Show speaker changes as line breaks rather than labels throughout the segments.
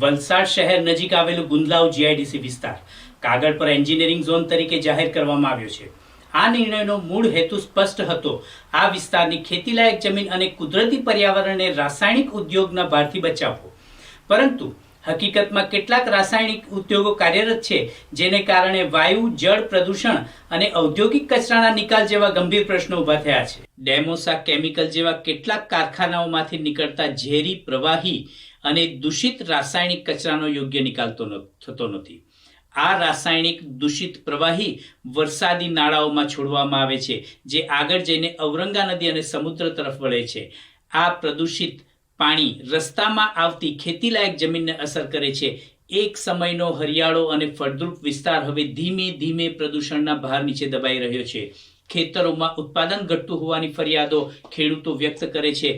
વલસાડ શહેર નજીક આવેલું ગુંદલાવ જીઆઈડીસી વિસ્તાર, કાગળ પર એન્જિનિયરિંગ ઝોન તરીકે જાહેર કરવામાં આવ્યો છે. આ નિર્ણયનો મૂળ હેતુ સ્પષ્ટ હતો. આ વિસ્તારની ખેતીલાયક જમીન અને કુદરતી પર્યાવરણને રાસાયણિક ઉદ્યોગના ભારથી બચાવવો. પરંતુ હકીકતમાં કેટલાક રાસાયણિક ઉદ્યોગો કાર્યરત છે, જેને કારણે વાયુ, જળ પ્રદૂષણ અને ઔદ્યોગિક કચરાના નિકાલ જેવા ગંભીર પ્રશ્નો ઊભા થયા છે. ડેમોસા કેમિકલ જેવા કેટલાક કારખાનાઓમાંથી નીકળતા ઝેરી, પ્રવાહી અને દૂષિત રાસાયણિક કચરાનો યોગ્ય નિકાલ થતો નથી. આ રાસાયણિક દૂષિત પ્રવાહી વરસાદી નાળાઓમાં છોડવામાં આવે છે, જે આગળ જઈને ઔરંગા નદી અને સમુદ્ર તરફ વળે છે. આ પ્રદૂષિત પાણી રસ્તામાં આવતી ખેતીલાયક જમીનને અસર કરે છે. એક સમયનો હરિયાળો અને ફળદ્રુપ વિસ્તાર હવે ધીમે ધીમે પ્રદૂષણના ભાર નીચે દબાઈ રહ્યો છે. ખેતરોમાં ઉત્પાદન ઘટતું હોવાની ફરિયાદો ખેડૂતો વ્યક્ત કરે છે.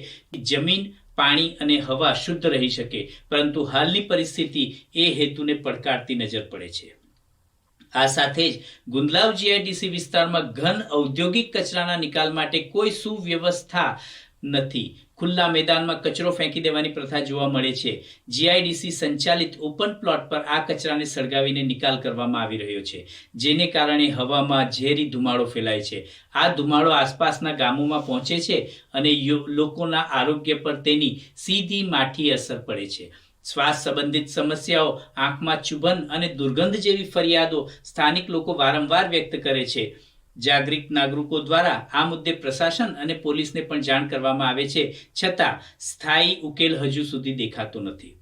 જમીન પાણી અને હવા શુદ્ધ રહી શકે, પરંતુ હાલની પરિસ્થિતિ એ હેતુને પડકારતી નજર પડે છે. આ સાથે જ ગુંદલાવ જીઆઈડીસી વિસ્તારમાં ઘન ઔદ્યોગિક કચરાના નિકાલ માટે કોઈ સુવ્યવસ્થા નથી. ખુલ્લા મેદાનમાં કચરો ફેંકી દેવાની પ્રથા જોવા મળે છે. જીઆઈડીસી સંચાલિત ઓપન પ્લોટ પર આ કચરાને સળગાવીને નિકાલ કરવામાં આવી રહ્યો છે, જેને કારણે હવામાં ઝેરી ધુમાડો ફેલાય છે. આ ધુમાડો આસપાસના ગામોમાં પહોંચે છે અને લોકોના આરોગ્ય પર તેની સીધી માઠી અસર પડે છે. શ્વાસ સંબંધિત સમસ્યાઓ, આંખમાં ચુભન અને દુર્ગંધ જેવી ફરિયાદો સ્થાનિક લોકો વારંવાર વ્યક્ત કરે છે. જાગૃત નાગરિકો દ્વારા આ મુદ્દે પ્રશાસન અને પોલીસને પણ જાણ કરવામાં આવે છે. છતાં સ્થાયી ઉકેલ હજુ સુધી દેખાતો નથી.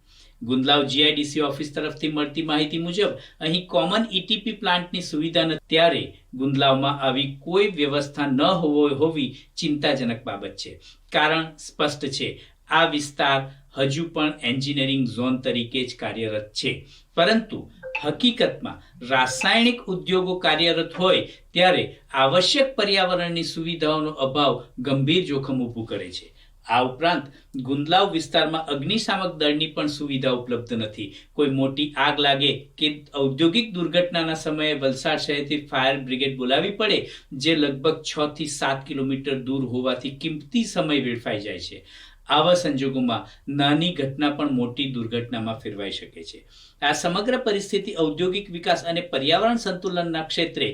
ગુંદલાવ જીઆઈડીસી ઓફિસ તરફથી મળતી માહિતી મુજબ, અહીં કોમન ઈટીપી પ્લાન્ટની સુવિધા નથી. ત્યારે ગુંદલાવમાં આવી કોઈ વ્યવસ્થા ન હોવો હોવી ચિંતાજનક બાબત છે. કારણ સ્પષ્ટ છે આ વિસ્તાર હજુ પણ એન્જિનિયરિંગ ઝોન તરીકે જ કાર્યરત છે. પરંતુ હકીકતમાં રાસાયણિક ઉદ્યોગો કાર્યરત હોય ત્યારે આવશ્યક પર્યાવરણની સુવિધાઓનો અભાવ ગંભીર જોખમ ઊભું કરે છે. આ ઉપરાંત ગુંદલાવ વિસ્તારમાં અગ્નિશામક દળની પણ સુવિધા ઉપલબ્ધ નથી. કોઈ મોટી આગ લાગે કે ઔદ્યોગિક દુર્ઘટનાના સમયે વલસાડ શહેરથી ફાયર બ્રિગેડ બોલાવી પડે, જે લગભગ છ થી સાત કિલોમીટર દૂર હોવાથી કિંમતી સમય વેડફાઈ જાય છે. આવા સંજોગોમાં નાની ઘટના પણ મોટી દુર્ઘટનામાં ફેરવાઈ શકે છે. આ સમગ્ર પરિસ્થિતિ ઔદ્યોગિક વિકાસ અને પર્યાવરણ સંતુલનના ક્ષેત્રે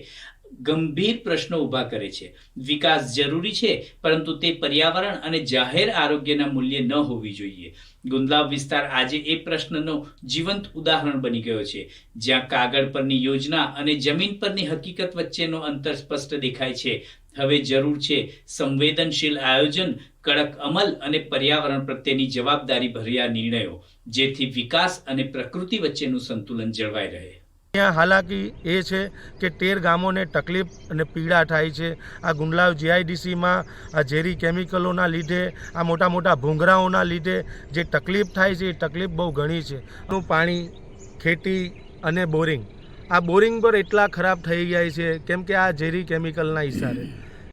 ગંભીર પ્રશ્નો ઊભા કરે છે. વિકાસ જરૂરી છે, પરંતુ તે પર્યાવરણ અને જાહેર આરોગ્યના મૂલ્યે ન હોવી જોઈએ. ગુંદલાવ વિસ્તાર આજે એ પ્રશ્નનો જીવંત ઉદાહરણ બની ગયો છે, જ્યાં કાગળ પરની યોજના અને જમીન પરની હકીકત વચ્ચેનો અંતર સ્પષ્ટ દેખાય છે. હવે જરૂર છે સંવેદનશીલ આયોજન, કડક અમલ અને પર્યાવરણ પ્રત્યેની જવાબદારી ભર્યા નિર્ણયો, જેથી વિકાસ અને પ્રકૃતિ વચ્ચેનું સંતુલન જળવાઈ રહે.
અહીંયા હાલાકી એ છે કે તેર ગામોને તકલીફ અને પીડા થાય છે. આ ગુંડલાવ જીઆઈડીસીમાં આ ઝેરી કેમિકલોના લીધે, આ મોટા મોટા ભૂંગરાઓના લીધે જે તકલીફ થાય છે, એ તકલીફ બહુ ઘણી છે. પાણી, ખેતી અને બોરિંગ આ બોરિંગ પર એટલા ખરાબ થઈ જાય છે કેમ કે આ ઝેરી કેમિકલના હિસાબે